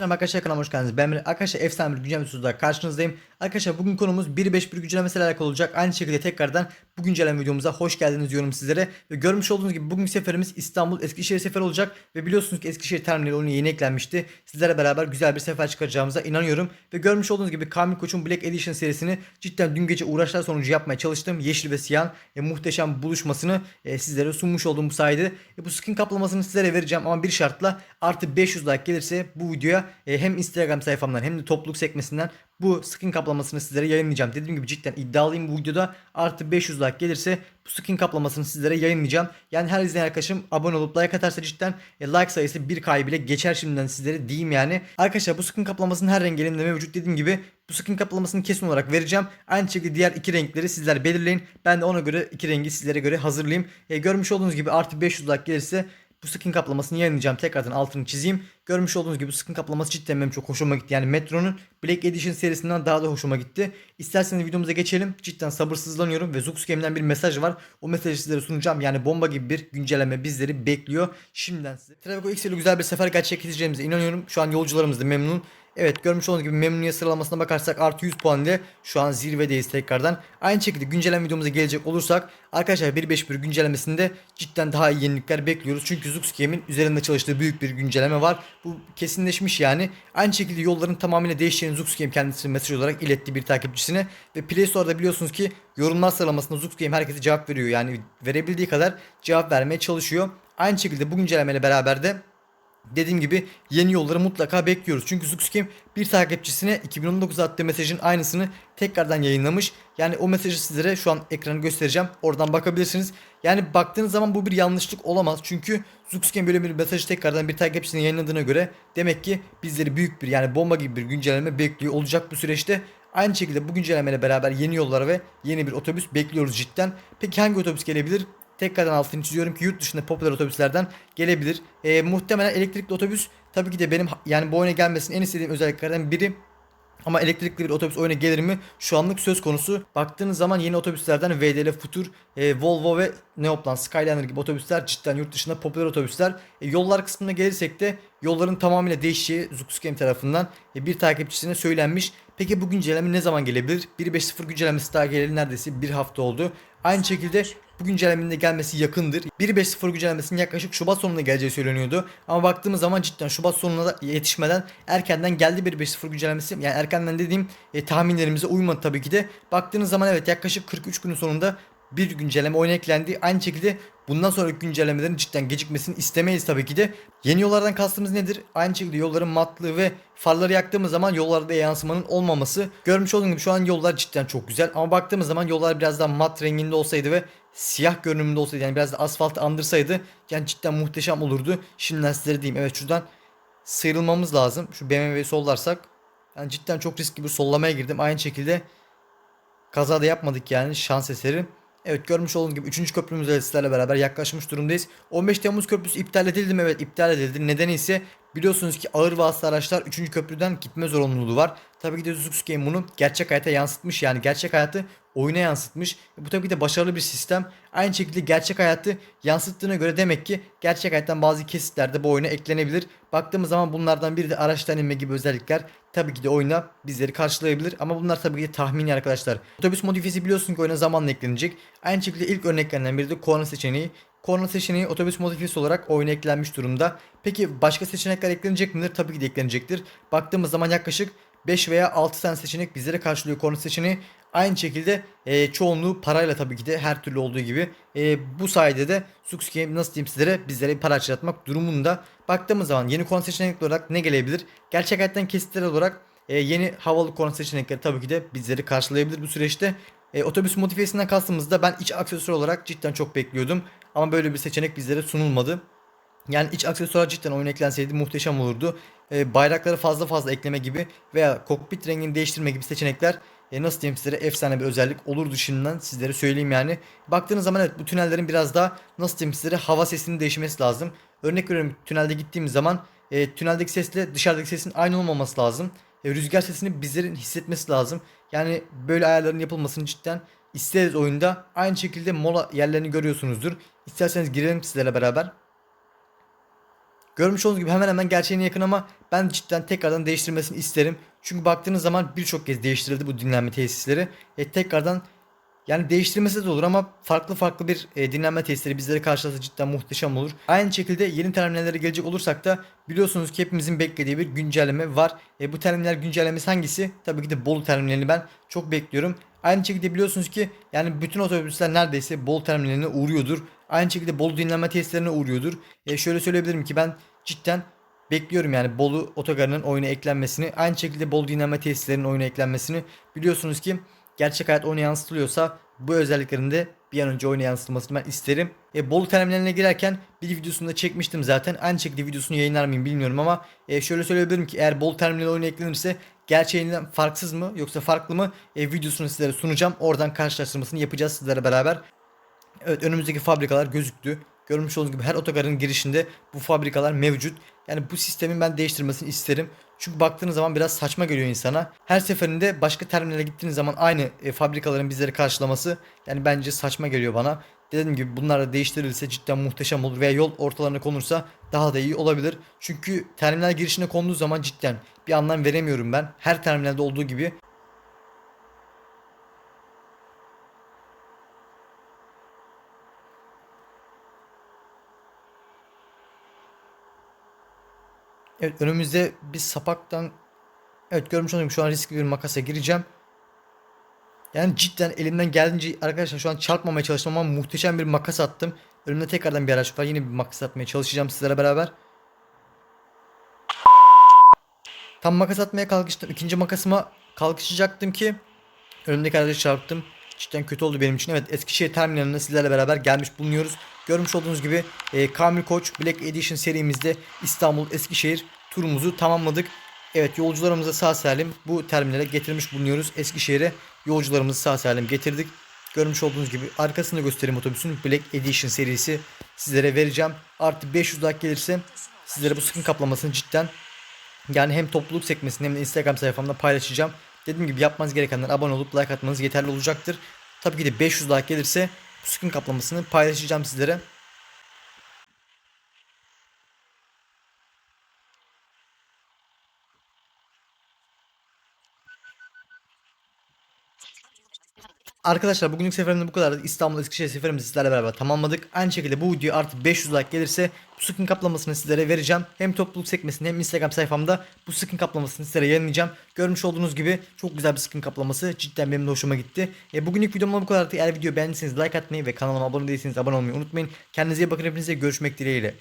Merhaba arkadaşlar kanalıma hoş geldiniz. Ben. Arkadaşlar efsane bir güncelleme videosuyla karşınızdayım. Arkadaşlar bugün konumuz 1.5 bir güncellemesiyle alakalı olacak. Aynı şekilde tekrardan bu güncelleme videomuza hoş geldiniz diyorum sizlere. Ve görmüş olduğunuz gibi bugün seferimiz İstanbul Eskişehir seferi olacak. Ve biliyorsunuz ki Eskişehir terminali oyunu yeni eklenmişti. Sizlere beraber güzel bir sefer çıkaracağımıza inanıyorum. Ve görmüş olduğunuz gibi Kamil Koç'un Black Edition serisini cidden dün gece uğraşlar sonucu yapmaya çalıştım. Yeşil ve siyah e, muhteşem buluşmasını e, sizlere sunmuş olduğum bu sayede. E, bu skin kaplamasını sizlere vereceğim ama bir şartla artı 500 like gelirse bu videoya e, hem Instagram sayfamdan hem de topluluk sekmesinden bu skin kaplamasını sizlere yayınlayacağım. Dediğim gibi cidden iddialıyım bu videoda. Artı 500 like gelirse bu skin kaplamasını sizlere yayınlayacağım. Yani her izleyen arkadaşım abone olup like atarsa cidden e, like sayısı 1K bile geçer şimdiden sizlere diyeyim yani. Arkadaşlar bu skin kaplamasının her rengi elimde mevcut dediğim gibi bu skin kaplamasını kesin olarak vereceğim. Aynı şekilde diğer iki renkleri sizler belirleyin. Ben de ona göre iki rengi sizlere göre hazırlayayım. E, görmüş olduğunuz gibi artı 500 like gelirse bu skin kaplamasını yayınlayacağım. Tekrardan altını çizeyim. Görmüş olduğunuz gibi skin kaplaması cidden benim çok hoşuma gitti. Yani Metro'nun Black Edition serisinden daha da hoşuma gitti. İsterseniz videomuza geçelim. Cidden sabırsızlanıyorum ve Zux Game'den bir mesaj var. O mesajı sizlere sunacağım. Yani bomba gibi bir güncelleme bizleri bekliyor. Şimdiden size. Travigo X ile güzel bir sefer gerçekleştireceğimize inanıyorum. Şu an yolcularımız da memnun. Evet görmüş olduğunuz gibi memnuniyet sıralamasına bakarsak artı 100 puan ile şu an zirvedeyiz tekrardan. Aynı şekilde güncelleme videomuza gelecek olursak arkadaşlar 1.5.1 güncellemesinde cidden daha iyi yenilikler bekliyoruz. Çünkü Zux Game'in üzerinde çalıştığı büyük bir güncelleme var. Bu kesinleşmiş yani. Aynı şekilde yolların tamamıyla değişeceğini Zux Game kendisi mesaj olarak iletti bir takipçisine. Ve Play Store'da biliyorsunuz ki yorumlar sıralamasında Zux Game herkese cevap veriyor. Yani verebildiği kadar cevap vermeye çalışıyor. Aynı şekilde bu güncellemeyle beraber de Dediğim gibi yeni yolları mutlaka bekliyoruz. Çünkü Zuxgame bir takipçisine 2019 attığı mesajın aynısını tekrardan yayınlamış. Yani o mesajı sizlere şu an ekranı göstereceğim. Oradan bakabilirsiniz. Yani baktığınız zaman bu bir yanlışlık olamaz. Çünkü Zuxgame böyle bir mesajı tekrardan bir takipçisine yayınladığına göre demek ki bizleri büyük bir yani bomba gibi bir güncelleme bekliyor olacak bu süreçte. Aynı şekilde bu güncellemeyle beraber yeni yollar ve yeni bir otobüs bekliyoruz cidden. Peki hangi otobüs gelebilir? Tekrardan altını çiziyorum ki yurt dışında popüler otobüslerden gelebilir. E, muhtemelen elektrikli otobüs tabii ki de benim yani bu oyuna gelmesini en istediğim özelliklerden biri. Ama elektrikli bir otobüs oyuna gelir mi? Şu anlık söz konusu. Baktığınız zaman yeni otobüslerden VDL Futur, e, Volvo ve Neoplan, Skyliner gibi otobüsler cidden yurt dışında popüler otobüsler. E, yollar kısmına gelirsek de yolların tamamıyla değişeceği Zuxgame tarafından e, bir takipçisine söylenmiş. Peki bu güncelleme ne zaman gelebilir? 1.5.0 güncellemesi daha geleli neredeyse bir hafta oldu. Aynı şekilde bu güncellemenin gelmesi yakındır. 1.5.0 güncellemesinin yaklaşık Şubat sonunda geleceği söyleniyordu. Ama baktığımız zaman cidden Şubat sonuna da yetişmeden erkenden geldi 1.5.0 güncellemesi. Yani erkenden dediğim e, tahminlerimize uymadı tabii ki de. Baktığınız zaman evet yaklaşık 43 günün sonunda bir güncelleme oyuna eklendi. Aynı şekilde bundan sonraki güncellemelerin cidden gecikmesini istemeyiz tabii ki de. Yeni yollardan kastımız nedir? Aynı şekilde yolların matlığı ve farları yaktığımız zaman yollarda yansımanın olmaması. Görmüş olduğunuz gibi şu an yollar cidden çok güzel. Ama baktığımız zaman yollar biraz daha mat renginde olsaydı ve siyah görünümünde olsaydı yani biraz da asfaltı andırsaydı yani cidden muhteşem olurdu. Şimdiden sizlere diyeyim evet şuradan sıyrılmamız lazım. Şu BMW'yi sollarsak yani cidden çok riskli bir sollamaya girdim. Aynı şekilde kaza da yapmadık yani şans eseri. Evet görmüş olduğunuz gibi 3. köprümüzle sizlerle beraber yaklaşmış durumdayız. 15 Temmuz köprüsü iptal edildi mi? Evet iptal edildi. Nedeni ise biliyorsunuz ki ağır vasıta araçlar 3. köprüden gitme zorunluluğu var. Tabii ki de Zux Game bunu gerçek hayata yansıtmış yani gerçek hayatı oyuna yansıtmış. Bu tabii ki de başarılı bir sistem. Aynı şekilde gerçek hayatı yansıttığına göre demek ki gerçek hayattan bazı kesitler de bu oyuna eklenebilir. Baktığımız zaman bunlardan biri de araçtan inme gibi özellikler tabii ki de oyuna bizleri karşılayabilir. Ama bunlar tabii ki de tahmini arkadaşlar. Otobüs modifiyesi biliyorsun ki oyuna zamanla eklenecek. Aynı şekilde ilk örneklerinden biri de korna seçeneği. Korna seçeneği otobüs modifiyesi olarak oyuna eklenmiş durumda. Peki başka seçenekler eklenecek midir? Tabii ki de eklenecektir. Baktığımız zaman yaklaşık 5 veya 6 tane seçenek bizlere karşılıyor korna seçeneği. Aynı şekilde e, çoğunluğu parayla tabii ki de her türlü olduğu gibi. E, bu sayede de Sux Game nasıl diyeyim sizlere bizlere para çıkartmak durumunda. Baktığımız zaman yeni konu seçenekleri olarak ne gelebilir? Gerçek hayattan kesitler olarak e, yeni havalı konu seçenekleri tabii ki de bizleri karşılayabilir bu süreçte. E, otobüs modifiyesinden kastımızda ben iç aksesuar olarak cidden çok bekliyordum. Ama böyle bir seçenek bizlere sunulmadı. Yani iç aksesuar cidden oyun eklenseydi muhteşem olurdu. E, bayrakları fazla fazla ekleme gibi veya kokpit rengini değiştirme gibi seçenekler e, nasıl diyeyim sizlere efsane bir özellik olurdu şimdiden sizlere söyleyeyim yani. Baktığınız zaman evet bu tünellerin biraz daha nasıl diyeyim sizlere hava sesinin değişmesi lazım. Örnek veriyorum tünelde gittiğimiz zaman e, tüneldeki sesle dışarıdaki sesin aynı olmaması lazım. E, rüzgar sesini bizlerin hissetmesi lazım. Yani böyle ayarların yapılmasını cidden isteriz oyunda. Aynı şekilde mola yerlerini görüyorsunuzdur. İsterseniz girelim sizlerle beraber. Görmüş olduğunuz gibi hemen hemen gerçeğine yakın ama ben cidden tekrardan değiştirmesini isterim. Çünkü baktığınız zaman birçok kez değiştirildi bu dinlenme tesisleri. E, tekrardan yani değiştirmesi de olur ama farklı farklı bir e, dinlenme testleri bizlere karşılarsa cidden muhteşem olur. Aynı şekilde yeni terminallere gelecek olursak da biliyorsunuz ki hepimizin beklediği bir güncelleme var. E, bu terminal güncellemesi hangisi? Tabii ki de Bolu terminalini ben çok bekliyorum. Aynı şekilde biliyorsunuz ki yani bütün otobüsler neredeyse Bolu terminaline uğruyordur. Aynı şekilde Bolu dinlenme testlerine uğruyordur. E, şöyle söyleyebilirim ki ben cidden bekliyorum yani Bolu otogarının oyuna eklenmesini. Aynı şekilde Bolu dinlenme tesislerinin oyuna eklenmesini. Biliyorsunuz ki gerçek hayat oyuna yansıtılıyorsa bu özelliklerin de bir an önce oyuna yansıtılmasını ben isterim. E, Bolu terminaline girerken bir videosunu da çekmiştim zaten. Aynı şekilde videosunu yayınlar mıyım bilmiyorum ama e, şöyle söyleyebilirim ki eğer Bolu terminali oyuna eklenirse gerçeğinden farksız mı yoksa farklı mı e, videosunu sizlere sunacağım. Oradan karşılaştırmasını yapacağız sizlere beraber. Evet önümüzdeki fabrikalar gözüktü. Görmüş olduğunuz gibi her otogarın girişinde bu fabrikalar mevcut. Yani bu sistemin ben değiştirmesini isterim. Çünkü baktığınız zaman biraz saçma geliyor insana. Her seferinde başka terminale gittiğiniz zaman aynı e, fabrikaların bizleri karşılaması yani bence saçma geliyor bana. Dediğim gibi bunlar da değiştirilirse cidden muhteşem olur veya yol ortalarına konursa daha da iyi olabilir. Çünkü terminal girişine konduğu zaman cidden bir anlam veremiyorum ben. Her terminalde olduğu gibi Evet önümüzde bir sapaktan Evet görmüş gibi şu an riskli bir makasa gireceğim. Yani cidden elimden geldiğince arkadaşlar şu an çarpmamaya çalıştım ama muhteşem bir makas attım. Önümde tekrardan bir araç var. Yine bir makas atmaya çalışacağım sizlere beraber. Tam makas atmaya kalkıştım. İkinci makasıma kalkışacaktım ki önümdeki aracı çarptım. Cidden kötü oldu benim için. Evet Eskişehir terminaline sizlerle beraber gelmiş bulunuyoruz. Görmüş olduğunuz gibi e, Kamil Koç Black Edition serimizde İstanbul Eskişehir turumuzu tamamladık. Evet yolcularımızı sağ salim bu terminale getirmiş bulunuyoruz. Eskişehir'e yolcularımızı sağ salim getirdik. Görmüş olduğunuz gibi arkasını göstereyim otobüsün Black Edition serisi sizlere vereceğim. Artı 500 like gelirse sizlere bu sıkın kaplamasını cidden yani hem topluluk sekmesinde hem de Instagram sayfamda paylaşacağım. Dediğim gibi yapmanız gerekenler abone olup like atmanız yeterli olacaktır. Tabii ki de 500 like gelirse bu sıkın kaplamasını paylaşacağım sizlere. Arkadaşlar bugünlük seferimde bu kadardı. İstanbul Eskişehir seferimizi sizlerle beraber tamamladık. Aynı şekilde bu video artı 500 like gelirse bu skin kaplamasını sizlere vereceğim. Hem topluluk sekmesinde hem Instagram sayfamda bu skin kaplamasını sizlere yayınlayacağım. Görmüş olduğunuz gibi çok güzel bir skin kaplaması. Cidden benim de hoşuma gitti. E, bugünlük videomda bu kadardı. Eğer video beğendiyseniz like atmayı ve kanalıma abone değilseniz abone olmayı unutmayın. Kendinize iyi bakın hepinize görüşmek dileğiyle.